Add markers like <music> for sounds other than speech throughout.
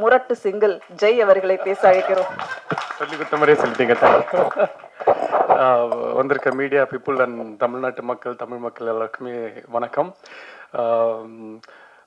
முரட்டு சிங்கிள் ஜெய் அவர்களை பேச அழைக்கிறோம். சொல்லி கொடுத்த மாதிரியே சொல்லிட்டீங்க வந்திருக்க மீடியா பீப்புள் அண்ட் தமிழ்நாட்டு மக்கள் தமிழ் மக்கள் எல்லாருக்குமே வணக்கம்.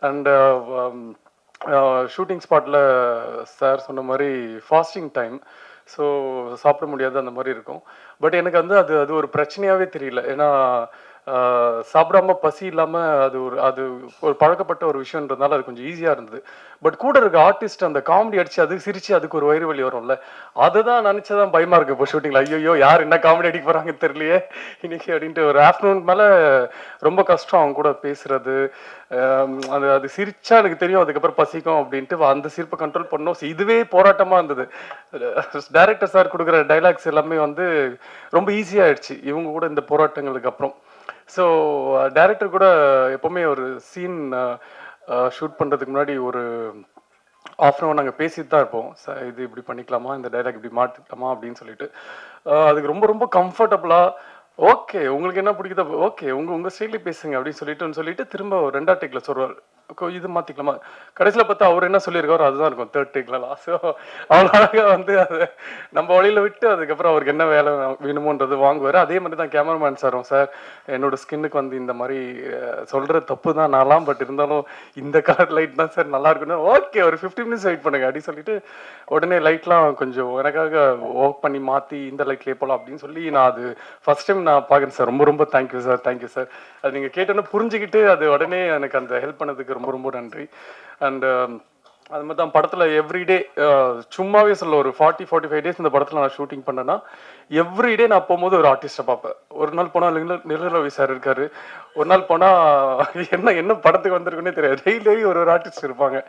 அண்ட் ஷூட்டிங் ஸ்பாட்டில் சார் சொன்ன மாதிரி ஃபாஸ்டிங் டைம் ஸோ சாப்பிட முடியாது அந்த மாதிரி இருக்கும். பட் எனக்கு வந்து அது அது ஒரு பிரச்சனையாகவே தெரியல. ஏன்னா சாப்பிடாம பசி இல்லாமல் அது ஒரு அது ஒரு பழக்கப்பட்ட ஒரு விஷயம்ன்றதுனால அது கொஞ்சம் ஈஸியாக இருந்தது. பட் கூட இருக்க ஆர்டிஸ்ட் அந்த காமெடி அடிச்சு அது சிரிச்சு அதுக்கு ஒரு வயிறு வலி வரும்ல அதை தான் நினச்சதான் பயமா இருக்கு இப்போ ஷூட்டிங்கில் ஐயோ யார் என்ன காமெடி அடிக்க போகிறாங்கன்னு தெரியலையே. இன்னைக்கு அப்படின்ட்டு ஒரு ஆஃப்டர்நூன் மேலே ரொம்ப கஷ்டம் அவங்க கூட பேசுறது. அது அது சிரிச்சா எனக்கு தெரியும் அதுக்கப்புறம் பசிக்கும் அப்படின்ட்டு அந்த சிரிப்பை கண்ட்ரோல் பண்ணோம். இதுவே போராட்டமா இருந்தது. டைரக்டர் சார் கொடுக்குற டைலாக்ஸ் எல்லாமே வந்து ரொம்ப ஈஸியாகிடுச்சு இவங்க கூட இந்த போராட்டங்களுக்கு அப்புறம். ஸோ டைரக்டர் uh, கூட எப்பவுமே ஒரு சீன் ஷூட் uh, uh, பண்றதுக்கு முன்னாடி ஒரு ஆஃப் அன் நாங்கள் பேசிட்டு தான் இருப்போம். சார் இது இப்படி பண்ணிக்கலாமா? இந்த டைலாக் இப்படி மாற்றிக்கலாமா அப்படின்னு சொல்லிட்டு. அதுக்கு ரொம்ப ரொம்ப கம்ஃபர்டபுளாக ஓகே உங்களுக்கு என்ன பிடிக்குதோ ஓகே உங்க உங்க ஸ்டைலே பேசுங்க அப்படின்னு சொல்லிட்டு சொல்லிட்டு திரும்ப ஒரு ரெண்டா சொல்வார் இது மாத்திக்கலாமா? கடைசியில பார்த்தா அவர் என்ன சொல்லியிருக்காரோ அதுதான் இருக்கும். தேர்ட் டேக்லாம் ஸோ அவ்வளோ வந்து அதை நம்ம வழியில விட்டு அதுக்கப்புறம் அவருக்கு என்ன வேலை வேணுமோன்றது வாங்குவார். அதே மாதிரி தான் கேமராமேன் சாரும் சார் என்னோட ஸ்கின்னுக்கு வந்து இந்த மாதிரி சொல்கிற தப்பு தான் நான்லாம் பட் இருந்தாலும் இந்த கலர் லைட் தான் சார் நல்லா இருக்குன்னு ஓகே ஒரு ஃபிஃப்டி மினிட்ஸ் வெயிட் பண்ணுங்க அப்படின்னு சொல்லிட்டு உடனே லைட்லாம் கொஞ்சம் எனக்காக ஒர்க் பண்ணி மாற்றி இந்த லைட்லேயே போகலாம் அப்படின்னு சொல்லி நான் அது ஃபர்ஸ்ட் டைம் நான் பார்க்குறேன் சார். ரொம்ப ரொம்ப தேங்க்யூ சார். Thank you sir. அது நீங்கள் கேட்டோன்னு புரிஞ்சுக்கிட்டு அது உடனே எனக்கு அந்த ஹெல்ப் பண்ணதுக்கு ரொம்ப ரொம்ப நன்றி. அண்ட் um, அது மாதிரி தான் படத்தில் எவ்ரிடே uh, சும்மாவே சொல்ல ஒரு ஃபார்ட்டி ஃபார்ட்டி ஃபைவ் டேஸ் இந்த படத்தில் நான் ஷூட்டிங் பண்ணேன்னா எவ்ரிடே நான் போகும்போது ஒரு ஆர்டிஸ்ட்டை பார்ப்பேன். ஒரு நாள் போனால் நிலரவி சார் இருக்காரு. ஒரு நாள் போனால் என்ன என்ன படத்துக்கு வந்திருக்குன்னே தெரியாது. டெய்லி ஒரு ஒரு ஆர்டிஸ்ட் இருப்பாங்க.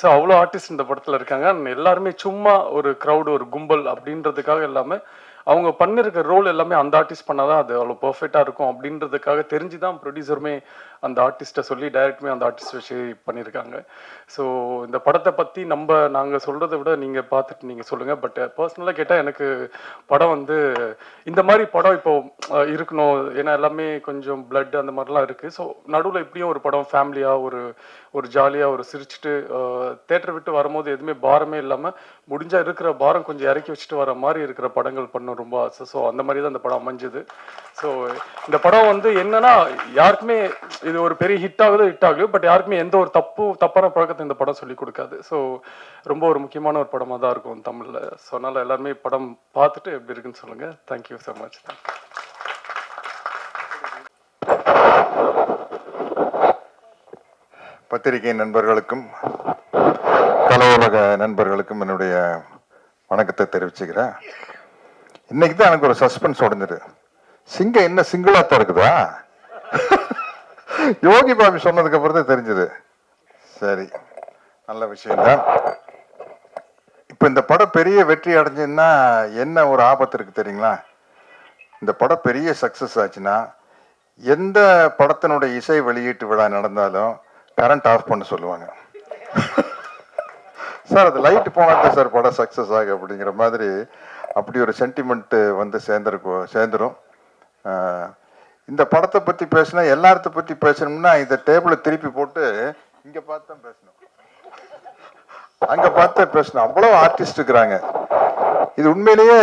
ஸோ அவ்வளோ ஆர்டிஸ்ட் இந்த படத்தில் இருக்காங்க. எல்லாருமே சும்மா ஒரு க்ரௌடு ஒரு கும்பல் அப்படின்றதுக்காக எல்லாமே அவங்க பண்ணிருக்க ரோல் எல்லாமே அந்த ஆர்டிஸ்ட் பண்ணாதான் அது அவ்வளோ பர்ஃபெக்டாக இருக்கும் அப்படின்றதுக்காக தெரிஞ்சு தான் ப்ரொடியூசருமே அந்த ஆர்டிஸ்ட்டை சொல்லி டைரக்ட்மே அந்த ஆர்டிஸ்ட் வச்சு பண்ணியிருக்காங்க. ஸோ இந்த படத்தை பற்றி நம்ம நாங்கள் சொல்கிறத விட நீங்கள் பார்த்துட்டு நீங்கள் சொல்லுங்கள் பட் பர்சனலாக கேட்டால் எனக்கு படம் வந்து இந்த மாதிரி படம் இப்போ இருக்கணும். ஏன்னா எல்லாமே கொஞ்சம் பிளட் அந்த மாதிரிலாம் இருக்குது ஸோ நடுவில் இப்படியும் ஒரு படம் ஃபேமிலியாக ஒரு ஒரு ஜாலியாக ஒரு சிரிச்சுட்டு தேட்டரை விட்டு வரும்போது எதுவுமே பாரமே இல்லாமல் முடிஞ்சால் இருக்கிற பாரம் கொஞ்சம் இறக்கி வச்சுட்டு வர மாதிரி இருக்கிற படங்கள் பண்ண ரொம்ப ஆசை. ஸோ அந்த மாதிரி தான் அந்த படம் அமைஞ்சுது. ஸோ இந்த படம் வந்து என்னன்னா யாருக்குமே இது ஒரு பெரிய ஹிட் ஆகுது ஹிட் ஆகுது பட் யாருக்குமே எந்த ஒரு தப்பு தப்பான பழக்கத்தை இந்த படம் சொல்லி கொடுக்காது. ஸோ ரொம்ப ஒரு முக்கியமான ஒரு படமாக தான் இருக்கும் தமிழில். ஸோ அதனால் எல்லாருமே படம் பார்த்துட்டு எப்படி இருக்குன்னு சொல்லுங்கள் தேங்க்யூ ஸோ மச் பத்திரிகை நண்பர்களுக்கும் கலவுலக உலக நண்பர்களுக்கும் என்னுடைய வணக்கத்தை தெரிவிச்சுக்கிறேன். இன்னைக்கு தான் எனக்கு ஒரு சஸ்பென்ஸ் உடஞ்சிரு சிங்கம் என்ன சிங்கிளா தான் இருக்குதா யோகி பாபி சொன்னதுக்கு அப்புறம் தான் தெரிஞ்சது. சரி நல்ல விஷயம்தான். இப்போ இந்த படம் பெரிய வெற்றி அடைஞ்சதுன்னா என்ன ஒரு ஆபத்து இருக்கு தெரியுங்களா? இந்த படம் பெரிய சக்சஸ் ஆச்சுன்னா எந்த படத்தினுடைய இசை வெளியீட்டு விழா நடந்தாலும் கரண்ட் ஆஃப் பண்ண சொல்லுவாங்க. சார் அது லைட் போனால் சார் படம் சக்ஸஸ் ஆகும் அப்படிங்கிற மாதிரி அப்படி ஒரு சென்டிமெண்ட் வந்து சேர்ந்துருக்கும் சேர்ந்துரும். இந்த படத்தை பற்றி பேசினா எல்லாரத்த பற்றி பேசணும்னா இந்த டேபிளை திருப்பி போட்டு இங்கே பார்த்து தான் பேசணும். அங்கே பார்த்து பேசணும். அவ்வளோ ஆர்டிஸ்ட் இருக்கிறாங்க. இது உண்மையிலேயே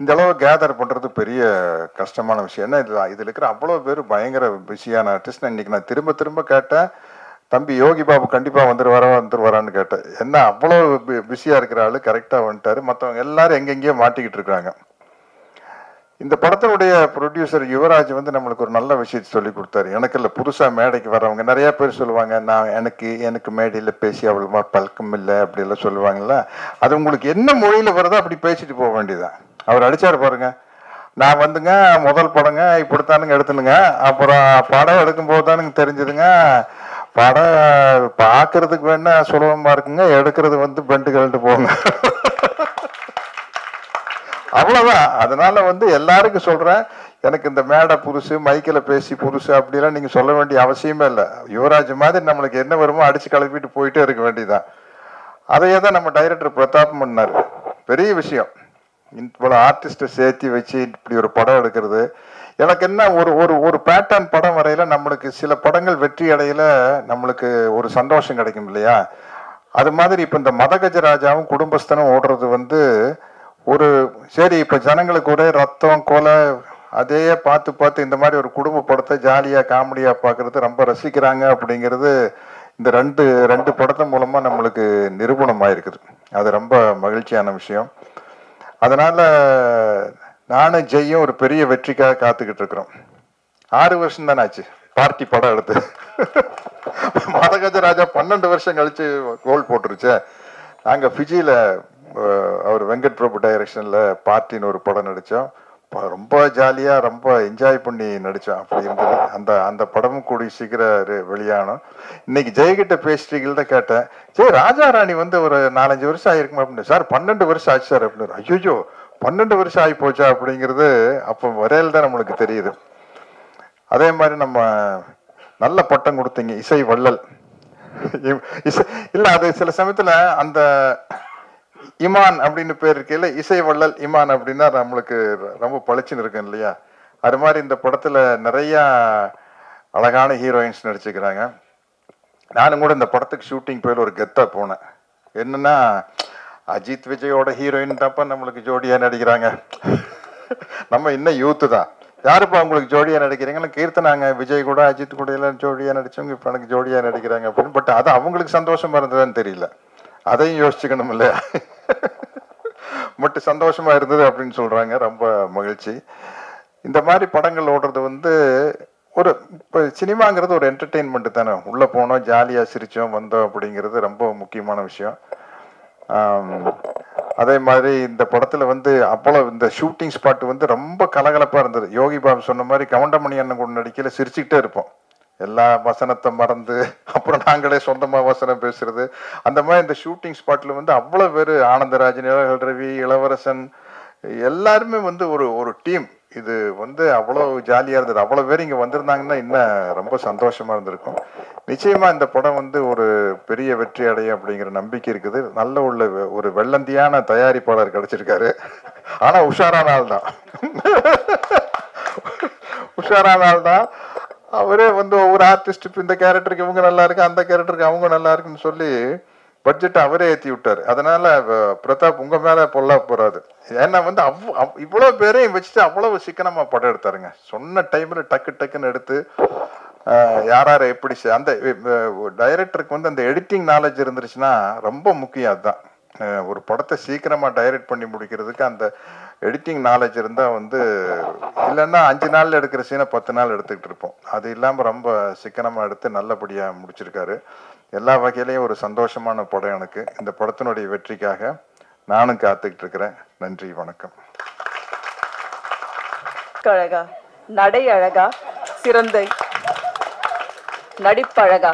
இந்த அளவு கேதர் பண்ணுறது பெரிய கஷ்டமான விஷயம். ஏன்னா இது இதில் இருக்கிற அவ்வளோ பேர் பயங்கர பிஸியான ஆர்டிஸ்ட் இன்னைக்கு நான் திரும்ப திரும்ப கேட்டேன். தம்பி யோகி பாபு கண்டிப்பாக வந்துருவாரா வந்துருவாரான்னு கேட்டேன். என்ன அவ்வளோ பிஸியாக இருக்கிற ஆள் கரெக்டாக வந்துட்டாரு. மற்றவங்க எல்லாரும் எங்கெங்கேயோ மாட்டிக்கிட்டு இருக்காங்க இந்த படத்தினுடைய ப்ரொடியூசர் யுவராஜ் வந்து நம்மளுக்கு ஒரு நல்ல விஷயத்தை சொல்லி கொடுத்தாரு. எனக்கு இல்லை புதுசாக மேடைக்கு வரவங்க நிறைய பேர் சொல்லுவாங்க நான் எனக்கு எனக்கு மேடையில் பேசி அவ்வளோமா பழக்கம் இல்லை அப்படிலாம் சொல்லுவாங்கல்ல. அது உங்களுக்கு என்ன மொழியில் வருதோ அப்படி பேசிட்டு போக வேண்டியதான் அவர் அடித்தார் பாருங்க. நான் வந்துங்க முதல் படங்க இப்படித்தானுங்க எடுத்துனுங்க. அப்புறம் படம் எடுக்கும்போது தானுங்க தெரிஞ்சதுங்க. படம் பார்க்கறதுக்கு வேணா சுலபமாக இருக்குங்க எடுக்கிறது வந்து பெண்டு கழட்டு போங்க. அவ்வளவுதான். அதனால வந்து எல்லாருக்கும் சொல்றேன் எனக்கு இந்த மேடை புதுசு மைக்கில் பேசி புதுசு அப்படிலாம் நீங்க சொல்ல வேண்டிய அவசியமே இல்லை. யுவராஜ் மாதிரி நம்மளுக்கு என்ன வருமோ அடிச்சு கிளப்பிட்டு போயிட்டே இருக்க வேண்டியதான் அதையே தான் நம்ம டைரக்டர் பிரதாப் பண்ணார் பெரிய விஷயம். இவ்வளோ ஆர்டிஸ்ட்டை சேர்த்து வச்சு இப்படி ஒரு படம் எடுக்கிறது. எனக்கு என்ன ஒரு ஒரு ஒரு பேட்டர்ன் படம் வரையில நம்மளுக்கு சில படங்கள் வெற்றி அடையில நம்மளுக்கு ஒரு சந்தோஷம் கிடைக்கும் இல்லையா? அது மாதிரி இப்போ இந்த மதகஜராஜாவும் குடும்பஸ்தனும் ஓடுறது வந்து ஒரு சரி இப்போ ஜனங்களுக்கு ஒரே ரத்தம் கொலை அதையே பார்த்து பார்த்து இந்த மாதிரி ஒரு குடும்ப படத்தை ஜாலியாக காமெடியாக பார்க்கறது ரொம்ப ரசிக்கிறாங்க அப்படிங்கிறது இந்த ரெண்டு ரெண்டு படத்தின் மூலமாக நம்மளுக்கு நிரூபணம் ஆயிருக்குது அது ரொம்ப மகிழ்ச்சியான விஷயம். அதனால் நானும் ஜெய்யும் ஒரு பெரிய வெற்றிக்காக காத்துக்கிட்டு இருக்கிறோம். ஆறு வருஷம் தானே ஆச்சு பார்ட்டி படம் எடுத்து. மதகஜராஜா பன்னெண்டு வருஷம் கழிச்சு கோல் போட்டுருச்சே. நாங்கள் ஃபிஜியில் அவர் வெங்கட் பிரபு டைரக்ஷனில் பார்ட்டின்னு ஒரு படம் நடித்தோம் ரொம்ப ஜாலியாக ரொம்ப என்ஜாய் பண்ணி நடித்தோம் அப்படி இருந்தது. அந்த அந்த படமும் கூடி சீக்கிரம் வெளியானோம். இன்னைக்கு ஜெயகிட்ட தான் கேட்டேன். ஜெய் ராஜா ராணி வந்து ஒரு நாலஞ்சு வருஷம் ஆயிருக்குமா அப்படின்னு. சார் பன்னெண்டு வருஷம் ஆச்சு சார் அப்படின்னு. ஐயோ பன்னெண்டு வருஷம் ஆகி போச்சா அப்படிங்கிறது அப்போ வரையில் தான் நம்மளுக்கு தெரியுது. அதே மாதிரி நம்ம நல்ல பட்டம் கொடுத்தீங்க இசை வள்ளல். இல்லை இசை இல்ல அது சில சமயத்துல அந்த இமான் அப்படின்னு பேர் இருக்கையில இசை வள்ளல் இமான் அப்படின்னா நம்மளுக்கு ரொம்ப பளிச்சுன்னு இருக்கும் இல்லையா? அது மாதிரி இந்த படத்துல நிறைய அழகான ஹீரோயின்ஸ் நடிச்சுக்கிறாங்க நானும் கூட இந்த படத்துக்கு ஷூட்டிங் போயில ஒரு கெத்தா போனேன். என்னன்னா அஜித் விஜயோட ஹீரோயின் தான்ப்பா நம்மளுக்கு ஜோடியா நடிக்கிறாங்க. நம்ம இன்னும் யூத்து தான். யாருப்பா உங்களுக்கு ஜோடியா நடிக்கிறீங்கன்னு கீர்த்தனாங்க விஜய் கூட அஜித் கூட எல்லாம் ஜோடியா நடிச்சவங்க இப்ப எனக்கு ஜோடியா நடிக்கிறாங்க அப்படின்னு. பட் அது அவங்களுக்கு சந்தோஷமா இருந்ததுன்னு தெரியல. அதையும் யோசிச்சுக்கணும் இல்லையா? மட்டும் சந்தோஷமா இருந்தது அப்படின்னு சொல்றாங்க. ரொம்ப மகிழ்ச்சி. இந்த மாதிரி படங்கள் ஓடுறது வந்து ஒரு இப்போ சினிமாங்கிறது ஒரு என்டர்டெயின்மெண்ட் தானே. உள்ளே போனோம் ஜாலியாக சிரித்தோம் வந்தோம் அப்படிங்கிறது ரொம்ப முக்கியமான விஷயம். அதே மாதிரி இந்த படத்தில் வந்து அவ்வளவு இந்த ஷூட்டிங் ஸ்பாட் வந்து ரொம்ப கலகலப்பாக இருந்தது. யோகி பாபு சொன்ன மாதிரி கவண்டமணி அண்ணன் கூட நடிக்கையில் சிரிச்சுக்கிட்டே இருப்போம். எல்லா வசனத்தை மறந்து அப்புறம் நாங்களே சொந்தமா வசனம் பேசுறது. அந்த மாதிரி இந்த ஷூட்டிங் ஸ்பாட்ல வந்து அவ்வளவு பேர் ஆனந்தராஜன் இளவல் ரவி இளவரசன் எல்லாருமே வந்து ஒரு ஒரு டீம் இது வந்து அவ்வளவு ஜாலியா இருந்தது. அவ்வளவு பேர் இங்க வந்திருந்தாங்கன்னா இன்னும் ரொம்ப சந்தோஷமா இருந்திருக்கும். நிச்சயமா இந்த படம் வந்து ஒரு பெரிய வெற்றி அடையும் அப்படிங்கிற நம்பிக்கை இருக்குது. நல்ல உள்ள வெ- ஒரு வெள்ளந்தியான தயாரிப்பாளர் கிடைச்சிருக்காரு. ஆனா உஷாரான ஆள் தான் உஷாரான ஆள் தான் அவரே வந்து ஒவ்வொரு ஆர்டிஸ்ட் இப்போ இந்த கேரக்டருக்கு இவங்க நல்லா இருக்கு அந்த கேரக்டருக்கு அவங்க நல்லா இருக்குன்னு சொல்லி பட்ஜெட் அவரே ஏற்றி விட்டார். அதனால பிரதாப் உங்க மேல பொல்லா போறாது ஏன்னா வந்து அவ் அவ்- இவ்வளோ பேரையும் வச்சுட்டு அவ்வளவு சிக்கனமா படம் எடுத்தாருங்க. சொன்ன டைம்ல டக்கு டக்குன்னு எடுத்து யார் யாரை எப்படி அந்த டைரக்டருக்கு வந்து அந்த எடிட்டிங் நாலேஜ் இருந்துருச்சுன்னா ரொம்ப முக்கியம் அதுதான். ஒரு படத்தை சீக்கிரமா டைரக்ட் பண்ணி முடிக்கிறதுக்கு அந்த எடிட்டிங் நாலேஜ் இருந்தால் வந்து இல்லைன்னா அஞ்சு நாள்ல எடுக்கிற சீனை பத்து நாள் எடுத்துக்கிட்டு இருப்போம். அது இல்லாமல் ரொம்ப சிக்கனமா எடுத்து நல்லபடியா முடிச்சிருக்காரு. எல்லா வகையிலையும் ஒரு சந்தோஷமான படம் எனக்கு. இந்த படத்தினுடைய வெற்றிக்காக நானும் காத்துக்கிட்டு இருக்கிறேன். நன்றி வணக்கம். அழகா நடை அழகா சிறந்த நடிப்பழகா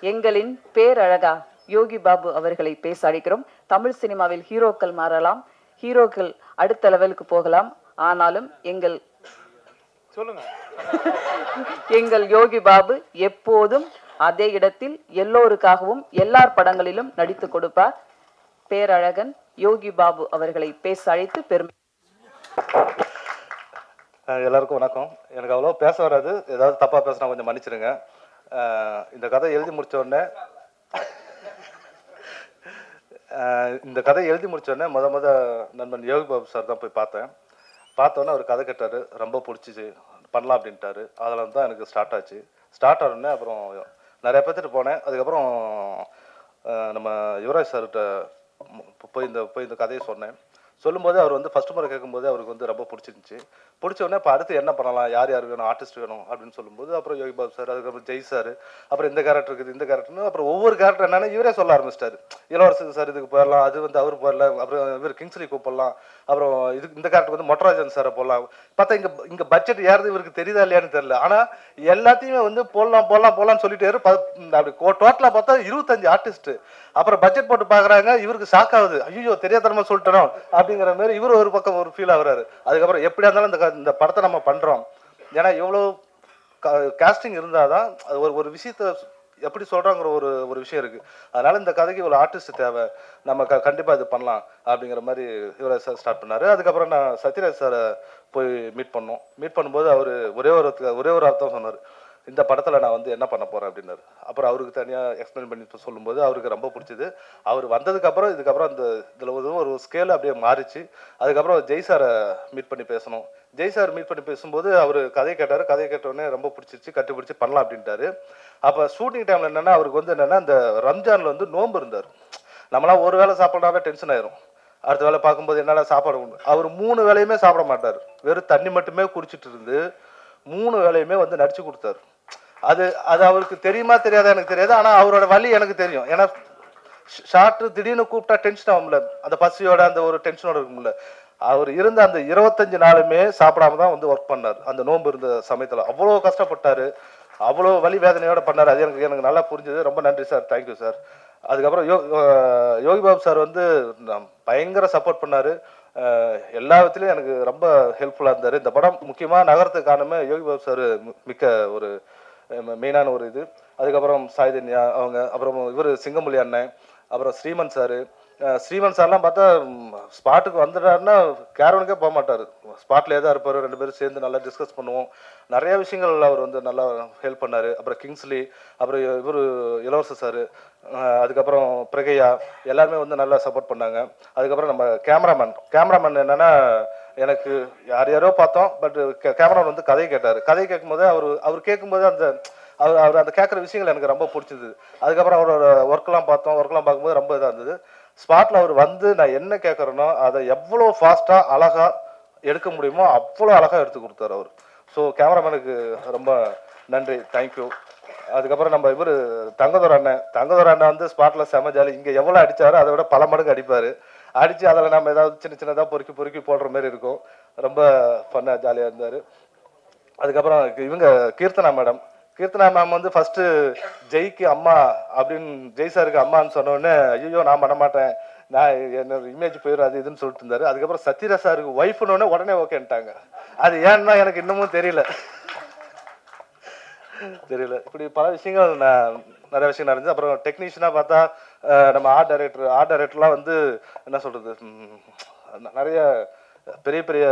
எங்களின் பேரழகா யோகி பாபு அவர்களை பேச அழைக்கிறோம். தமிழ் சினிமாவில் ஹீரோக்கள் மாறலாம். ஹீரோக்கள் அடுத்த லெவலுக்கு போகலாம். ஆனாலும் எங்கள் சொல்லுங்க. எங்கள் யோகி பாபு எப்போதும் அதே இடத்தில் எல்லோருக்காகவும் எல்லார் படங்களிலும் நடித்து கொடுப்பார். பேரழகன் யோகி பாபு அவர்களை பேச அழைத்து பெருமை எல்லாருக்கும் வணக்கம். எனக்கு அவ்வளோ பேச வராது. ஏதாவது தப்பாக பேசினா கொஞ்சம் மன்னிச்சிடுங்க. அஹ் இந்த கதை எழுதி முடிச்ச உடனே இந்த கதை எழுதி முடித்தோடனே முத முத நண்பன் யோகி பாபு சார் தான் போய் பார்த்தேன். பார்த்தோன்னே அவர் கதை கேட்டார் ரொம்ப பிடிச்சிச்சு பண்ணலாம் அப்படின்ட்டாரு. அதில் தான் எனக்கு ஸ்டார்ட் ஆச்சு. ஸ்டார்ட் ஆனோடனே அப்புறம் நிறைய பேர்த்துட்டு போனேன். அதுக்கப்புறம் நம்ம யுவராஜ் சார்கிட்ட போய் இந்த போய் இந்த கதையை சொன்னேன். சொல்லும்போது அவர் வந்து ஃபஸ்ட் முறை கேட்கும்போது அவருக்கு வந்து ரொம்ப பிடிச்சிருந்துச்சு. பிடிச்ச உடனே இப்போ அடுத்து என்ன பண்ணலாம்? யார் யார் வேணும்? ஆர்டிஸ்ட் வேணும் அப்படின்னு சொல்லும்போது அப்புறம் யோகி பாபு சார் அதுக்கப்புறம் ஜெய் சார் அப்புறம் இந்த கேரக்டர் இருக்குது இந்த கேரக்டர்னு அப்புறம் ஒவ்வொரு கேரக்டர் என்னன்னு இவரே சொல்ல ஆரம்பிச்சிட்டாரு. இளவரசு சார் இதுக்கு போயிடலாம் அது வந்து அவர் போயிடலாம் அப்புறம் இவர் கிங்ஸ்லி கூப்பிடலாம் அப்புறம் இது இந்த கேரக்டர் வந்து மொட்டராஜன் சாரை போடலாம். பார்த்தா இங்கே இங்கே பட்ஜெட் யாருது இவருக்கு தெரியுதா இல்லையான்னு தெரியல. ஆனால் எல்லாத்தையுமே வந்து போடலாம் போடலாம் போடலாம்னு சொல்லிட்டு அப்படி டோட்டலாக பார்த்தா இருபத்தஞ்சு ஆர்டிஸ்ட்டு அப்புறம் பட்ஜெட் போட்டு பாக்குறாங்க இவருக்கு ஷாக் ஆகுது. ஐயோ தெரியாதனமா சொல்லிட்டோம் அப்படிங்கிற மாதிரி இவர் ஒரு பக்கம் ஒரு ஃபீல் ஆகுறாரு. அதுக்கப்புறம் எப்படியா இருந்தாலும் இந்த இந்த படத்தை நம்ம பண்றோம். ஏன்னா எவ்வளவு காஸ்டிங் இருந்தாதான் அது ஒரு ஒரு விஷயத்த எப்படி சொல்றாங்கிற ஒரு ஒரு விஷயம் இருக்கு. அதனால இந்த கதைக்கு இவ்வளோ ஆர்டிஸ்ட் தேவை. நம்ம க கண்டிப்பா இது பண்ணலாம் அப்படிங்கிற மாதிரி இவரை ஸ்டார்ட் பண்ணாரு. அதுக்கப்புறம் நான் சத்யராஜ் சாரை போய் மீட் பண்ணோம். மீட் பண்ணும்போது அவர் ஒரே ஒரு ஒரே ஒரு அர்த்தம் சொன்னார். இந்த படத்தில் நான் வந்து என்ன பண்ண போகிறேன் அப்படின்னாரு. அப்புறம் அவருக்கு தனியாக எக்ஸ்பிளைன் பண்ணி சொல்லும்போது அவருக்கு ரொம்ப பிடிச்சது. அவர் வந்ததுக்கப்புறம் இதுக்கப்புறம் அந்த இதில் ஒரு ஒரு ஸ்கேல் அப்படியே மாறிச்சு. அதுக்கப்புறம் ஜெய் சாரை மீட் பண்ணி பேசணும். ஜெய் சார் மீட் பண்ணி பேசும்போது அவர் கதை கேட்டார். கதையை கேட்ட ரொம்ப பிடிச்சிருச்சு. கட்டி பிடிச்சி பண்ணலாம் அப்படின்ட்டாரு. அப்போ ஷூட்டிங் டைமில் என்னென்னா அவருக்கு வந்து என்னென்னா அந்த ரம்ஜானில் வந்து நோன்பு இருந்தார். நம்மளாம் ஒரு வேளை சாப்பிட்றாவே டென்ஷன் ஆயிரும். அடுத்த வேளை பார்க்கும்போது என்னடா சாப்பாடு உண்டு? அவர் மூணு வேலையுமே சாப்பிட மாட்டார். வெறும் தண்ணி மட்டுமே குடிச்சிட்டு இருந்து மூணு வேலையுமே வந்து நடிச்சு கொடுத்தாரு. அது அது அவருக்கு தெரியுமா தெரியாதா எனக்கு தெரியாது ஆனால் அவரோட வலி எனக்கு தெரியும். ஏன்னா ஷார்ட்டு திடீர்னு கூப்பிட்டா டென்ஷன் ஆகும்ல. அந்த பசியோட அந்த ஒரு டென்ஷனோட இருக்கும்ல. அவர் இருந்த அந்த இருபத்தஞ்சு நாளுமே சாப்பிடாம தான் வந்து ஒர்க் பண்ணார். அந்த நோன்பு இருந்த சமயத்தில். அவ்வளோ கஷ்டப்பட்டார். அவ்வளோ வலி வேதனையோட பண்ணார். அது எனக்கு எனக்கு நல்லா புரிஞ்சது. ரொம்ப நன்றி சார். தேங்க்யூ சார் அதுக்கப்புறம் யோ யோகி பாபு சார் வந்து பயங்கர சப்போர்ட் பண்ணார். எல்லா விதத்துலையும் எனக்கு ரொம்ப ஹெல்ப்ஃபுல்லாக இருந்தார். இந்த படம் முக்கியமாக நகரத்துக்கு காரணமே யோகி பாபு சார் மிக்க ஒரு மெயினான ஒரு இது. அதுக்கப்புறம் சாய்தன்யா அவங்க அப்புறம் இவர் சிங்கமொழி அண்ணன் அப்புறம் ஸ்ரீமன் சார். ஸ்ரீமன் சார்லாம் பார்த்தா ஸ்பாட்டுக்கு வந்துட்டாருன்னா கேரவனுக்கே போக மாட்டார். ஸ்பாட்லேயே தான் இருப்பார் ரெண்டு பேரும் சேர்ந்து நல்லா டிஸ்கஸ் பண்ணுவோம். நிறைய விஷயங்கள் அவர் வந்து நல்லா ஹெல்ப் பண்ணார். அப்புறம் கிங்ஸ்லி அப்புறம் இவர் இளவரச சார் அதுக்கப்புறம் பிரகையா எல்லாருமே வந்து நல்லா சப்போர்ட் பண்ணாங்க. அதுக்கப்புறம் நம்ம கேமராமேன் கேமராமேன் என்னன்னா எனக்கு யார் யாரோ பார்த்தோம் பட் கேமராமேன் வந்து கதையை கேட்டார். கதையை கேட்கும்போது அவர் அவர் கேட்கும்போது அந்த அவர் அவர் அந்த கேட்குற விஷயங்கள் எனக்கு ரொம்ப பிடிச்சது. அதுக்கப்புறம் அவரோட ஒர்க்லாம் பார்த்தோம் ஒர்க்லாம் பார்க்கும்போது ரொம்ப இதாக இருந்தது. ஸ்பாட்டில் அவர் வந்து நான் என்ன கேட்குறேனோ அதை எவ்வளோ ஃபாஸ்ட்டாக அழகாக எடுக்க முடியுமோ அவ்வளோ அழகாக எடுத்து கொடுத்தாரு அவர். ஸோ கேமராமேனுக்கு ரொம்ப நன்றி. தேங்க்யூ அதுக்கப்புறம் நம்ம இவர் தங்கதோர் அண்ணன். தங்கதோர் அண்ணன் வந்து ஸ்பாட்டில் செம ஜாலி இங்கே எவ்வளோ அடித்தாரோ அதை விட பல மடங்கு அடிப்பார். அடித்து அதில் நம்ம ஏதாவது சின்ன சின்னதாக பொறுக்கி பொறுக்கி போடுற மாதிரி இருக்கும். ரொம்ப ஃபன்னாக ஜாலியாக இருந்தார். அதுக்கப்புறம் இவங்க கீர்த்தனா மேடம். கீர்த்தனா மேம் வந்து ஃபஸ்ட்டு ஜெய்க்கு அம்மா அப்படின்னு ஜெய் சாருக்கு அம்மான்னு சொன்ன உடனே ஐயோ நான் பண்ண மாட்டேன். நான் என்னோட இமேஜ் போயிடும் அது இதுன்னு சொல்லிட்டு இருந்தாரு. அதுக்கப்புறம் சத்யரா சாருக்கு ஒய்ஃப்னு உடனே உடனே ஓகேன்ட்டாங்க அது ஏன்னா எனக்கு இன்னமும் தெரியல. தெரியல. இப்படி பல விஷயங்கள் நான் நிறைய விஷயம் நடந்துச்சு. அப்புறம் டெக்னீஷியனாக பார்த்தா நம்ம ஆர்ட் டைரக்டர் ஆர்ட் டைரக்டர்லாம் வந்து என்ன சொல்கிறது நிறைய பெரிய பெரிய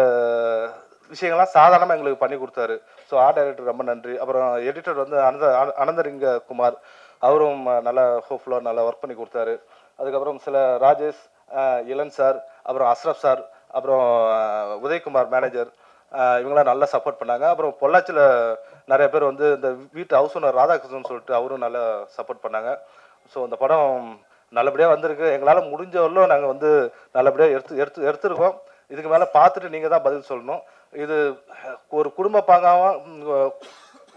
விஷயங்கள்லாம் சாதாரணமாக எங்களுக்கு பண்ணி கொடுத்தாரு. ஸோ ஆர்ட் டைரக்டர் ரொம்ப நன்றி. அப்புறம் எடிட்டர் வந்து அனந்த அனந்தரிங்க குமார் அவரும் நல்லா ஹோப்ஃபுல்லாக நல்லா ஒர்க் பண்ணி கொடுத்தாரு. அதுக்கப்புறம் சில ராஜேஷ் இளன் சார் அப்புறம் அஸ்ரப் சார் அப்புறம் உதயகுமார் மேனேஜர் இவங்களாம் நல்லா சப்போர்ட் பண்ணாங்க. அப்புறம் பொள்ளாச்சியில் நிறைய பேர் வந்து இந்த வீட்டு ஹவுஸ் ஓனர் ராதாகிருஷ்ணன் சொல்லிட்டு அவரும் நல்லா சப்போர்ட் பண்ணாங்க. ஸோ அந்த படம் நல்லபடியாக வந்திருக்கு. எங்களால் முடிஞ்ச வரலும் நாங்கள் வந்து நல்லபடியாக எடுத்து எடுத்து எடுத்துருக்கோம். இதுக்கு மேலே பார்த்துட்டு நீங்கள் தான் பதில் சொல்லணும். இது ஒரு குடும்ப பாங்காக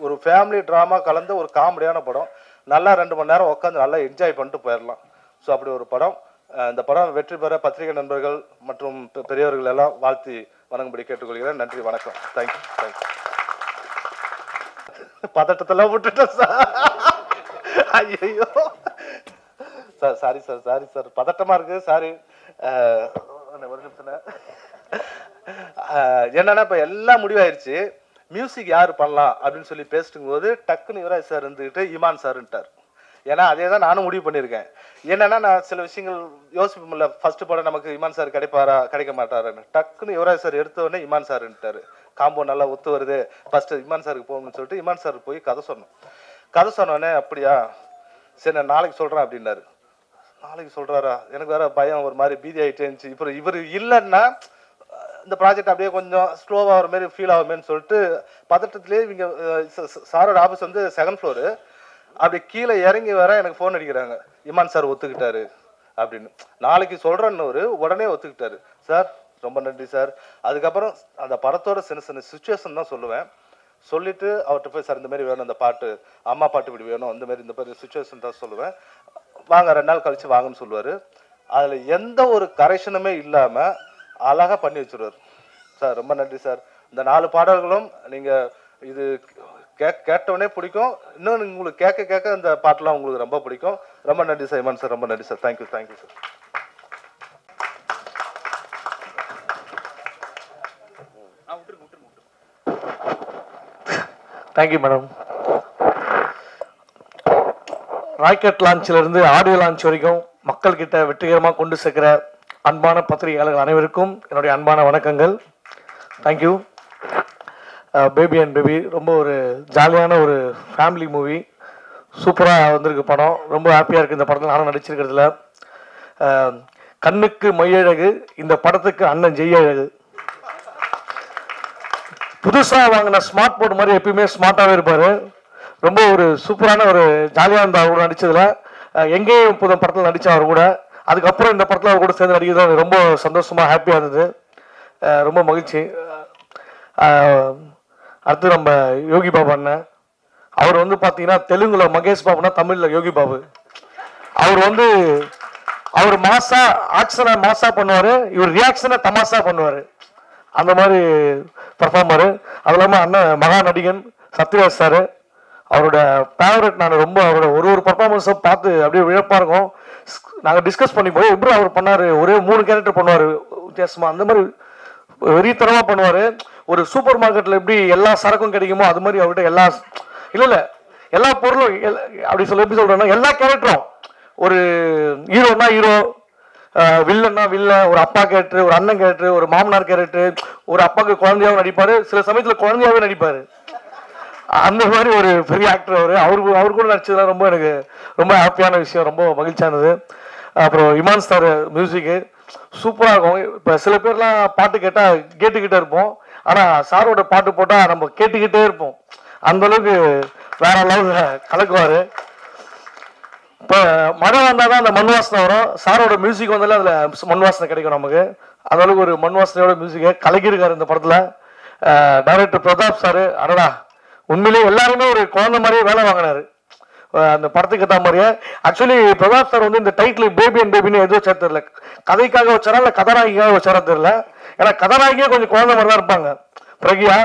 ஒரு ஃபேமிலி ட்ராமா கலந்த ஒரு காமெடியான படம். நல்லா ரெண்டு மணி நேரம் உட்காந்து நல்லா என்ஜாய் பண்ணிட்டு போயிடலாம். ஸோ அப்படி ஒரு படம். இந்த படம் வெற்றி பெற பத்திரிகை நண்பர்கள் மற்றும் பெ- பெரியவர்கள் எல்லாம் வாழ்த்தி வணங்கும்படி கேட்டுக்கொள்கிறேன். நன்றி வணக்கம். தேங்க்யூ தேங்க்யூ பதட்டத்தெல்லாம் விட்டுட்டேன் சார். ஐயோ sir sorry sir sorry sir பதட்டமா இருக்கு சாரி ஒரு நிமிஷம் என்னன்னா இப்ப எல்லாம் முடிவாயிருச்சு. மியூசிக் யார் பண்ணலாம் அப்படின்னு சொல்லி பேசிட்டு போது டக்குன்னு யுவராஜ் சார் இருந்துகிட்டு இமான் சார்ன்ட்டார் ஏன்னா அதே தான் நானும் முடிவு பண்ணியிருக்கேன். என்னன்னா நான் சில விஷயங்கள் யோசிப்போம்ல ஃபர்ஸ்ட் படம் நமக்கு இமான் சார் கிடைப்பாரா கிடைக்க மாட்டாரான்னு. டக்குன்னு யுவராஜ் சார் எடுத்த உடனே இமான் சார்ன்ட்டார் காம்போ நல்லா ஒத்து வருது. ஃபர்ஸ்ட் இமான் சாருக்கு போகணும்னு சொல்லிட்டு இமான் சார் போய் கதை சொன்னோம். கதை சொன்னோடனே அப்படியா சரி நான் நாளைக்கு சொல்கிறேன் அப்படின்னாரு. நாளைக்கு சொல்கிறாரா எனக்கு வேற பயம் ஒரு மாதிரி பீதி ஆகிட்டே இருந்துச்சு. இப்போ இவர் இல்லைன்னா இந்த ப்ராஜெக்ட் அப்படியே கொஞ்சம் ஸ்லோவாக ஆகிற மாதிரி ஃபீல் ஆகுமேன்னு சொல்லிட்டு பதட்டத்துலேயே இவங்க சாரோட ஆஃபீஸ் வந்து செகண்ட் ஃப்ளோரு அப்படி கீழே இறங்கி வர எனக்கு ஃபோன் அடிக்கிறாங்க. இமான் சார் ஒத்துக்கிட்டாரு அப்படின்னு. நாளைக்கு சொல்கிறேன்னு ஒரு உடனே ஒத்துக்கிட்டாரு. சார் ரொம்ப நன்றி சார். அதுக்கப்புறம் அந்த படத்தோட சின்ன சின்ன சுச்சுவேஷன் தான் சொல்லுவேன். சொல்லிட்டு அவர்கிட்ட போய் சார் இந்த மாதிரி வேணும் அந்த பாட்டு அம்மா பாட்டு இப்படி வேணும் அந்த மாதிரி இந்த மாதிரி சுச்சுவேஷன் தான் சொல்லுவேன். வாங்க ரெண்டு நாள் கழிச்சு வாங்கன்னு சொல்லுவார். அதில் எந்த ஒரு கரெக்ஷனுமே இல்லாமல் அழகாக பண்ணி வச்சிருவார். சார் ரொம்ப நன்றி சார். இந்த நாலு பாடல்களும் நீங்கள் இது கே கேட்டவொடனே பிடிக்கும். இன்னும் உங்களுக்கு கேட்க கேட்க இந்த பாட்டெலாம் உங்களுக்கு ரொம்ப பிடிக்கும். ரொம்ப நன்றி சார் இமான் சார் ரொம்ப நன்றி sir. Thank you thank you sir thank you madam rocket லான்ச்சிலிருந்து audio launch வரைக்கும் மக்கள்கிட்ட வெற்றிகரமாக கொண்டு சேர்க்கிற அன்பான பத்திரிகையாளர்கள் அனைவருக்கும் என்னுடைய அன்பான வணக்கங்கள். தேங்க்யூ பேபி அண்ட் பேபி ரொம்ப ஒரு ஜாலியான ஒரு ஃபேமிலி மூவி சூப்பராக வந்திருக்கு படம். ரொம்ப ஹாப்பியாக இருக்குது இந்த படத்தில். நானும் நடிச்சிருக்கிறதுல. Uh, கண்ணுக்கு மையழகு இந்த படத்துக்கு அண்ணன் ஜெய்யழகு புதுசாக வாங்கின ஸ்மார்ட் போர்டு மாதிரி எப்பயுமே ஸ்மார்ட்டாகவே இருப்பார். ரொம்ப ஒரு சூப்பரான ஒரு ஜாலியாக இருந்த அவர் கூட நடிச்சதுல. எங்கேயும் புது படத்தில் நடிச்ச அவர் கூட. அதுக்கப்புறம் இந்த படத்தில் அவர் கூட சேர்ந்து நடிக்கிறது ரொம்ப சந்தோஷமா ஹாப்பியாக இருந்தது. ரொம்ப மகிழ்ச்சி. அடுத்து நம்ம யோகி பாபு அண்ணன். அவர் வந்து பார்த்தீங்கன்னா தெலுங்குல மகேஷ் பாபுனா தமிழ்ல யோகி பாபு. அவர் வந்து அவர் மாசா ஆக்ஷனை மாசா பண்ணுவார் இவர் ரியாக்ஷனை தமாசா பண்ணுவார். அந்த மாதிரி பர்ஃபார்மரு அது இல்லாமல் அண்ணன் மகா நடிகன் சத்யராஜ் சார். அவரோட ஃபேவரட் நான் ரொம்ப அவரோட ஒரு ஒரு பர்ஃபார்மன்ஸும் பார்த்து அப்படியே விழப்பாக இருக்கும். நாங்கள் டிஸ்கஸ் பண்ணி போய் எப்படி அவர் பண்ணார் ஒரே மூணு கேரக்டர் பண்ணுவார் வித்தியாசமாக அந்த மாதிரி வெறித்தனமாக பண்ணுவார். ஒரு சூப்பர் மார்க்கெட்டில் எப்படி எல்லா சரக்கும் கிடைக்குமோ அது மாதிரி அவர்கிட்ட எல்லா இல்லை இல்லை எல்லா பொருளும் அப்படி சொல்ல எப்படி சொல்கிறேன்னா எல்லா கேரக்டரும் ஒரு ஹீரோனா ஹீரோ வில்லன்னா வில்லன் ஒரு அப்பா கேரக்டர் ஒரு அண்ணன் கேரக்டர் ஒரு மாமனார் கேரக்டர் ஒரு அப்பாவுக்கு குழந்தையாகவும் நடிப்பார். சில சமயத்தில் குழந்தையாகவே நடிப்பார். அந்த மாதிரி ஒரு பெரிய ஆக்டர் அவர். அவரு அவர் கூட நடிச்சதுலாம் ரொம்ப எனக்கு ரொம்ப ஹாப்பியான விஷயம் ரொம்ப மகிழ்ச்சியானது. அப்புறம் இமான் சார் மியூசிக்கு சூப்பராக இருக்கும். இப்போ சில பேர்லாம் பாட்டு கேட்டால் கேட்டுக்கிட்டே இருப்போம். ஆனால் சாரோட பாட்டு போட்டால் நம்ம கேட்டுக்கிட்டே இருப்போம். அந்த அளவுக்கு வேற லெவலில் கலக்குவார். இப்போ மழை வந்தால் தான் அந்த மண் வாசனை வரும் சாரோட மியூசிக் வந்தாலும் அதில் மண் வாசனை கிடைக்கும் நமக்கு. அந்த அளவுக்கு ஒரு மண் வாசனையோட மியூசிக்கை கலக்கியிருக்காரு இந்த படத்தில். டைரக்டர் பிரதாப் சார் அடடா உண்மையிலே எல்லாருமே ஒரு குழந்தை மாதிரியே வேலை வாங்கினாரு. அந்த படத்துக்கு ஏற்ற மாதிரியே. ஆக்சுவலி பிரதாப் சார் வந்து இந்த டைட்டில் பேபி அண்ட் பேபின்னு எதுவும் வச்சா தெரியல. கதைக்காக வச்சாரா இல்லை கதாநாயகிக்காக வச்சாரா தெரியல. ஏன்னா கதாநாயகியே கொஞ்சம் குழந்தை மாதிரி தான் இருப்பாங்க. பிரகியா.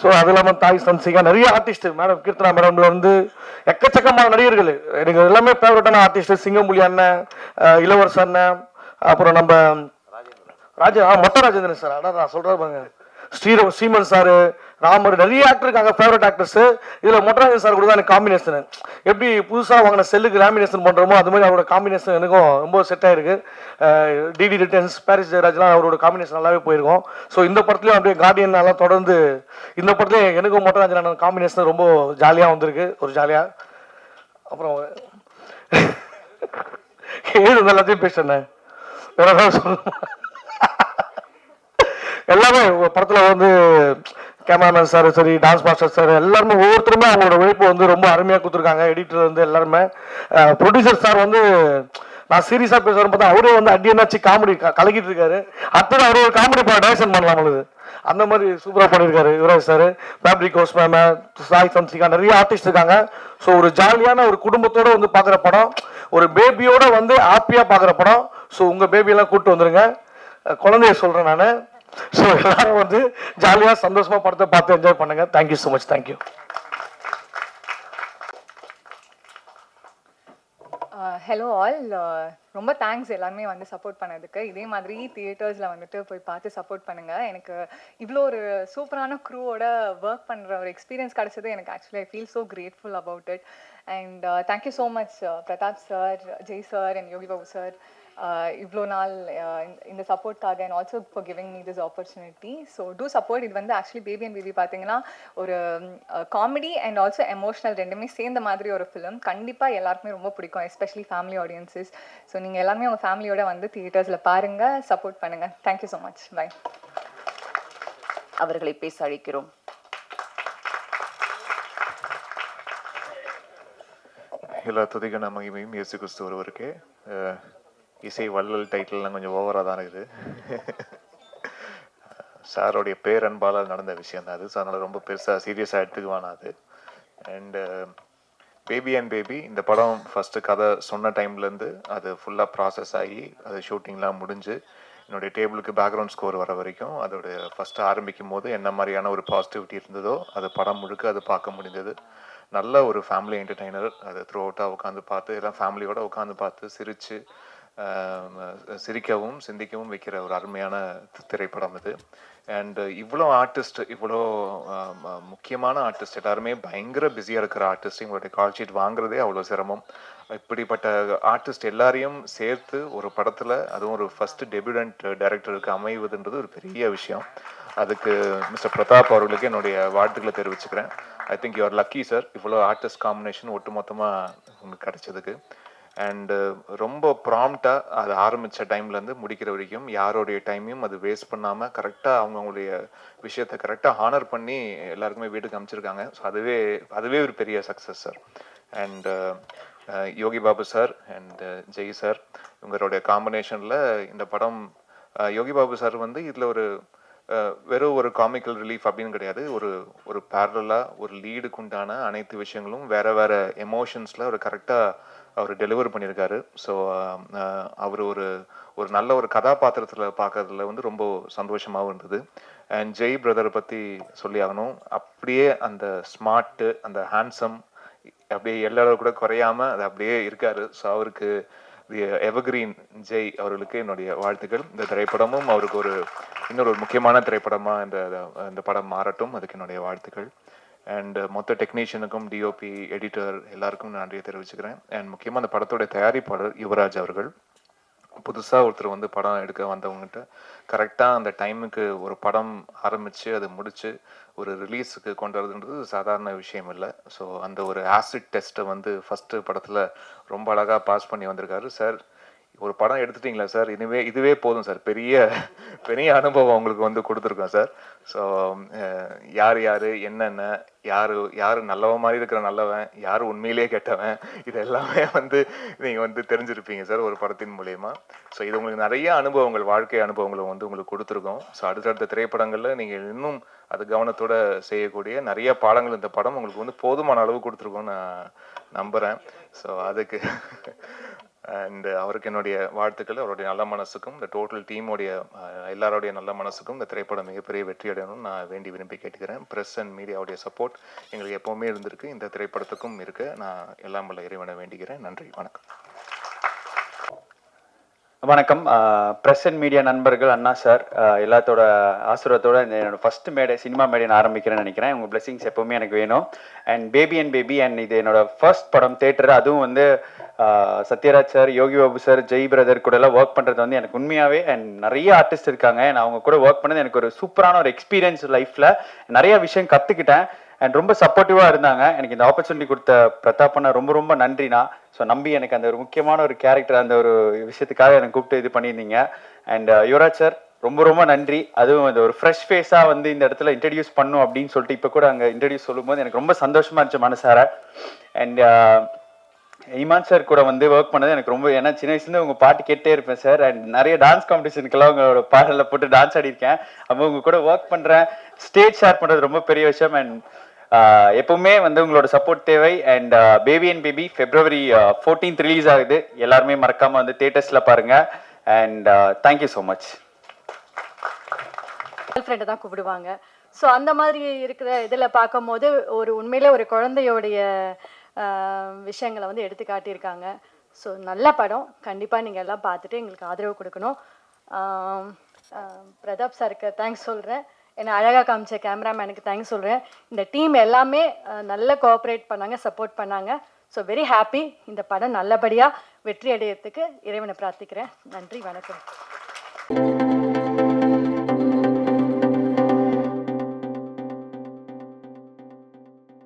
ஸோ அது இல்லாமல் தாய் சன்சிகா நிறைய ஆர்டிஸ்ட் மேடம் கீர்த்தனா மேடம்ல வந்து எக்கச்சக்கமான நடிகர்கள். எனக்கு எல்லாமே ஃபேவரட்டான ஆர்டிஸ்ட் சிங்கம்புலி அண்ணன் இளவரச இளவரசன் அண்ணன் அப்புறம் நம்ம ராஜா மொட்டை ராஜேந்திரன் சார் அதான் நான் சொல்கிறேன் பாருங்க. ஸ்ரீர ஸ்ரீமன் சார் ராமர் நிறைய ஆக்டர் இருக்காங்க ஃபேவரட் ஆக்டர்ஸ் இதில் மொட்டராஜன் சார் கூட தான் எனக்கு காம்பினேஷன் எப்படி புதுசாக வாங்கின செல்லுக்கு லேமினேஷன் பண்ணுறோமோ அது மாதிரி அவரோட காம்பினேஷன் எனக்கும் ரொம்ப செட் ஆயிருக்கு. டிடி ரிட்டர்ன்ஸ் பாரிஸ் ஜெயராஜ்லாம் அவரோட காம்பினேஷன் நல்லாவே போயிருக்கும். ஸோ இந்த படத்துலையும் அப்படியே கார்டியன்லாம் தொடர்ந்து இந்த படத்துலையும் எனக்கும் மொட்டராஜன் காம்பினேஷன் ரொம்ப ஜாலியாக வந்திருக்கு. ஒரு ஜாலியாக அப்புறம் <laughs> எழுது எல்லாத்தையும் பேசுறேன் வேற ஏதாவது சொல்லணுமா? எல்லாமே படத்தில் படத்துல வந்து கேமராமேன் சார் சரி டான்ஸ் மாஸ்டர் சார் எல்லாருமே ஒவ்வொருத்தருமே அவங்களோட உழைப்பு வந்து ரொம்ப அருமையாக கொடுத்துருக்காங்க. எடிட்டர் வந்து எல்லாருமே. ப்ரொடியூசர் சார் வந்து நான் சீரியஸாக பேசுகிறேன் பார்த்தா அவரே வந்து அடி என்னாச்சு காமெடி கலக்கிட்டு இருக்காரு. அடுத்தது அவர் ஒரு காமெடி படம் டைரக்ஷன் பண்ணலாம் அவங்களுக்கு அந்த மாதிரி சூப்பராக பண்ணியிருக்காரு யுவராஜ் சார் ஃபேப்ரிக் ஹோஸ் மேம் சாய் சம்சிகா நிறைய ஆர்டிஸ்ட் இருக்காங்க. ஸோ ஒரு ஜாலியான ஒரு குடும்பத்தோடு வந்து பார்க்குற படம் ஒரு பேபியோட வந்து ஹாப்பியாக பார்க்குற படம். ஸோ உங்கள் பேபியெல்லாம் கூப்பிட்டு வந்துருங்க. குழந்தைய சொல்கிறேன் நான். ஸோ எல்லாரும் வந்து ஜாலியாக சந்தோஷமா படத்தை பார்த்து என்ஜாய் பண்ணுங்க. Thank you so much thank you hello all ரொம்ப தேங்க்ஸ் எல்லாருமே வந்து சப்போர்ட் பண்ணதுக்கு. இதே மாதிரி தியேட்டர்ஸில் வந்துட்டு போய் பார்த்து சப்போர்ட் பண்ணுங்க. எனக்கு இவ்வளோ ஒரு சூப்பரான க்ரூவோட ஒர்க் பண்ணுற ஒரு எக்ஸ்பீரியன்ஸ் கிடைச்சது. எனக்கு actually I feel so grateful about it and thank you so much Prathap sir Jai sir and Yogi Babu sir இவ்வளோ நாள் uh, இந்த- சப்போர்ட்காக and also for giving me this opportunity so to support இது வந்து actually baby and baby பார்த்தீங்கன்னா ஒரு comedy and also emotional ரெண்டுமே சேர்ந்த மாதிரி ஒரு ஃபிலிம் கண்டிப்பாக எல்லாருக்குமே ரொம்ப பிடிக்கும் எஸ்பெஷலி ஃபேமிலி ஆடியன்சஸ் ஸோ நீங்கள் எல்லாருமே உங்கள் ஃபேமிலியோட வந்து தியேட்டர்ஸில் பாருங்கள் சப்போர்ட் பண்ணுங்கள் தேங்க்யூ ஸோ மச் பை அவர்களை பேச அழைக்கிறோம். எல்லா துதிகன மகிமையும் இயேசு கிறிஸ்து ஒருவருக்கே. இசை வள்ளல் டைட்டில்லாம் கொஞ்சம் ஓவராக தான் இருக்குது. சாரோடைய பேரன்பால் நடந்த விஷயம் தான் அது. ஸோ அதனால் ரொம்ப பெருசாக சீரியஸாக எடுத்துக்குவான் நான் அது. அண்டு பேபி அண்ட் பேபி இந்த படம் ஃபஸ்ட்டு கதை சொன்ன டைம்லேருந்து அது ஃபுல்லாக ப்ராசஸ் ஆகி அது ஷூட்டிங்லாம் முடிஞ்சு என்னுடைய டேபிளுக்கு பேக்ரவுண்ட் ஸ்கோர் வர வரைக்கும் அதோடைய ஃபஸ்ட்டு ஆரம்பிக்கும் போது என்ன மாதிரியான ஒரு பாசிட்டிவிட்டி இருந்ததோ அது படம் முழுக்க அது பார்க்க முடிந்தது. நல்ல ஒரு ஃபேமிலி என்டர்டெய்னர் அது த்ரூ அவுட்டாக உட்காந்து பார்த்து எல்லாம் ஃபேமிலியோடு உட்காந்து பார்த்து சிரித்து சிரிக்கவும் சிந்திக்கவும் வைக்கிற ஒரு அருமையான திரைப்படம் இது. அண்ட் இவ்வளோ ஆர்டிஸ்ட் இவ்வளோ முக்கியமான ஆர்டிஸ்ட் எல்லாருமே பயங்கர பிஸியாக இருக்கிற ஆர்டிஸ்ட் இவங்களுடைய கால் ஷீட் வாங்குறதே அவ்வளோ சிரமம். இப்படிப்பட்ட ஆர்டிஸ்ட் எல்லாரையும் சேர்த்து ஒரு படத்தில் அதுவும் ஒரு ஃபஸ்ட் டெபியூடன்ட் டைரக்டருக்கு அமைவதுன்றது ஒரு பெரிய விஷயம். அதுக்கு மிஸ்டர் பிரதாப் அவர்களுக்கு என்னுடைய வாழ்த்துக்களை தெரிவிச்சுக்கிறேன். I think you are lucky sir இவ்வளோ ஆர்டிஸ்ட் காம்பினேஷன் ஒட்டு மொத்தமாக உங்களுக்கு கிடைச்சதுக்கு. அண்டு uh, ரொம்ப ப்ராம்ப்டாக அது ஆரம்பித்த டைம்லேருந்து முடிக்கிற வரைக்கும் யாரோடைய டைமையும் அது வேஸ்ட் பண்ணாமல் கரெக்டாக அவங்கவுங்களுடைய விஷயத்தை கரெக்டாக ஹானர் பண்ணி எல்லாருக்குமே வீட்டுக்கு அமைச்சிருக்காங்க ஸோ அதுவே அதுவே ஒரு பெரிய success sir and Yogi Babu sir and uh, Jai sir இவங்களுடைய காம்பினேஷனில் இந்த படம் uh, யோகி பாபு சார் வந்து இதில் ஒரு வெறும் ஒரு காமிக்கல் ரிலீஃப் அப்படின்னு கிடையாது. ஒரு ஒரு பேரலாக ஒரு லீடுக்கு உண்டான அனைத்து விஷயங்களும் வேற வேற எமோஷன்ஸில் ஒரு கரெக்டாக அவர் டெலிவர் பண்ணியிருக்காரு ஸோ அவர் ஒரு ஒரு நல்ல ஒரு கதாபாத்திரத்தில் பார்க்கறதுல வந்து ரொம்ப சந்தோஷமாகவும் இருந்தது. அண்ட் ஜெய் பிரதரை பற்றி சொல்லி ஆகணும். அப்படியே அந்த ஸ்மார்ட்டு அந்த ஹேண்ட்ஸம் அப்படியே எல்லாரும் கூட குறையாம அது அப்படியே இருக்காரு. ஸோ அவருக்கு எவர்கிரீன் ஜெய் அவர்களுக்கு என்னுடைய வாழ்த்துக்கள். இந்த திரைப்படமும் அவருக்கு ஒரு இன்னொரு முக்கியமான திரைப்படமாக இந்த இந்த படம் மாறட்டும். அதுக்கு என்னுடைய வாழ்த்துக்கள். அண்ட் uh, மொத்த டெக்னீஷியனுக்கும் டிஓபி எடிட்டர் எல்லாருக்கும் நன்றியை தெரிவிச்சுக்கிறேன். அண்ட் முக்கியமாக அந்த படத்தோட தயாரிப்பாளர் யுவராஜ் அவர்கள். புதுசாக ஒருத்தர் வந்து படம் எடுக்க வந்தவங்ககிட்ட கரெக்டாக அந்த டைமுக்கு ஒரு படம் ஆரம்பித்து அதை முடித்து ஒரு ரிலீஸுக்கு கொண்டு வரதுன்றது சாதாரண விஷயம் இல்லை. ஸோ அந்த ஒரு ஆசிட் டெஸ்ட்டை வந்து ஃபஸ்ட்டு படத்தில் ரொம்ப அழகாக பாஸ் பண்ணி வந்திருக்காரு. சார் ஒரு படம் எடுத்துட்டீங்களா சார்? இதுவே இதுவே போதும் சார். பெரிய பெரிய அனுபவம் உங்களுக்கு வந்து கொடுத்துருக்கோம் சார். ஸோ யார் யார் என்னென்ன யார் யார் நல்லவன் மாதிரி இருக்கிற நல்லவன் யார் உண்மையிலேயே கெட்டவன் இது எல்லாமே வந்து நீங்கள் வந்து தெரிஞ்சிருப்பீங்க சார் ஒரு படத்தின் மூலயமா. ஸோ இது உங்களுக்கு நிறைய அனுபவங்கள் வாழ்க்கை அனுபவங்களை வந்து உங்களுக்கு கொடுத்துருக்கோம். ஸோ அடுத்தடுத்த திரைப்படங்களில் நீங்கள் இன்னும் அது கவனத்தோட செய்யக்கூடிய நிறைய பாடங்கள் இந்த படம் உங்களுக்கு வந்து போதுமான அளவு கொடுத்துருக்கோன்னு நான் நம்புகிறேன் ஸோ அதுக்கு அண்ட் uh, அவருக்கு என்னுடைய வாழ்த்துக்கள் அவருடைய நல்ல மனசுக்கும் இந்த டோட்டல் டீமோடைய uh, எல்லாருடைய நல்ல மனசுக்கும் இந்த திரைப்படம் மிகப்பெரிய வெற்றி அடையணும்னு நான் வேண்டி விரும்பி கேட்டுக்கிறேன். ப்ரெஸ் அண்ட் மீடியாவுடைய சப்போர்ட் எங்களுக்கு எப்போவுமே இருந்திருக்கு. இந்த திரைப்படத்துக்கும் இருக்குது நான் எல்லாம் வல்ல இறைவனை வேண்டிக்கிறேன் நன்றி. வணக்கம். வணக்கம். ப்ரெஸ் அண்ட் மீடியா நண்பர்கள் அண்ணா சார் எல்லாத்தோட ஆசிரியத்தோட இந்த என்னோட ஃபர்ஸ்ட் மேடை சினிமா மேடை நான் ஆரம்பிக்கிறேன்னு நினைக்கிறேன். உங்கள் blessings எப்பவுமே எனக்கு வேணும். And baby and baby and இது என்னோட ஃபர்ஸ்ட் படம் தேட்டர் அதுவும் வந்து Sathyaraj sir Yogi Babu sir Jai brother கூட எல்லாம் ஒர்க் பண்ணுறது வந்து எனக்கு உண்மையாகவே அண்ட் நிறைய ஆர்டிஸ்ட் இருக்காங்க. நான் அவங்க கூட ஒர்க் பண்ணது எனக்கு ஒரு சூப்பரான ஒரு எக்ஸ்பீரியன்ஸ் லைஃப்பில் நிறைய விஷயம் கற்றுக்கிட்டேன் அண்ட் ரொம்ப சப்போர்ட்டிவாக இருந்தாங்க. எனக்கு இந்த ஆப்பர்ச்சுனிட்டி கொடுத்த பிரதாப்பண்ணா ரொம்ப ரொம்ப நன்றிண்ணா. ஸோ நம்பி எனக்கு அந்த ஒரு முக்கியமான ஒரு கேரக்டர் அந்த ஒரு விஷயத்துக்காக எனக்கு கூப்பிட்டு இது பண்ணியிருந்தீங்க. அண்ட் uh, யுவராஜ் சார் ரொம்ப ரொம்ப நன்றி. அதுவும் இந்த ஒரு ஃப்ரெஷ் ஃபேஸாக வந்து இந்த இடத்துல இன்ட்ரடியூஸ் பண்ணும் அப்படின்னு சொல்லிட்டு இப்போ கூட அங்கே இன்ட்ரடியூஸ் சொல்லும்போது எனக்கு ரொம்ப சந்தோஷமா இருந்துச்சு மனசார. அண்ட் இமான் சார் கூட வந்து ஒர்க் பண்ணது எனக்கு ரொம்ப ஏன்னா சின்ன வயசுலேருந்து உங்கள் பாட்டு கேட்டே இருப்பேன் சார் அண்ட் நிறைய டான்ஸ் காம்படிஷனுக்கெல்லாம் உங்களோட பாடலில் போட்டு டான்ஸ் ஆடிருக்கேன் அப்போ உங்கள் கூட ஒர்க் பண்ணுறேன் ஸ்டேஜ் ஷேர் பண்ணுறது ரொம்ப பெரிய விஷயம். அண்ட் எப்பவுமே வந்து உங்களோட சப்போர்ட் தேவை. And baby and baby February fourteenth release ஆகுது. எல்லாருமே மறக்காம வந்து தேட்டர்ஸ்ல பாருங்க. And thank you so much girl ஃப்ரெண்டை தான் கூப்பிடுவாங்க. ஸோ அந்த மாதிரி இருக்கிற இதில் பார்க்கும்போது ஒரு உண்மையில் ஒரு குழந்தையோடைய விஷயங்களை வந்து எடுத்து காட்டியிருக்காங்க. ஸோ நல்ல படம். கண்டிப்பாக நீங்கள் எல்லாம் பார்த்துட்டு எங்களுக்கு ஆதரவு கொடுக்கணும். பிரதாப் சாருக்கு தேங்க்ஸ் சொல்கிறேன் என்னை அழகாக காமிச்ச கேமராமேனுக்கு தேங்க்ஸ் சொல்கிறேன் இந்த டீம் எல்லாமே நல்ல கோஆப்ரேட் பண்ணாங்க சப்போர்ட் பண்ணாங்க. ஸோ வெரி ஹாப்பி இந்த படம் நல்லபடியாக வெற்றி அடையிறதுக்கு இறைவனை பிரார்த்திக்கிறேன். நன்றி வணக்கம்.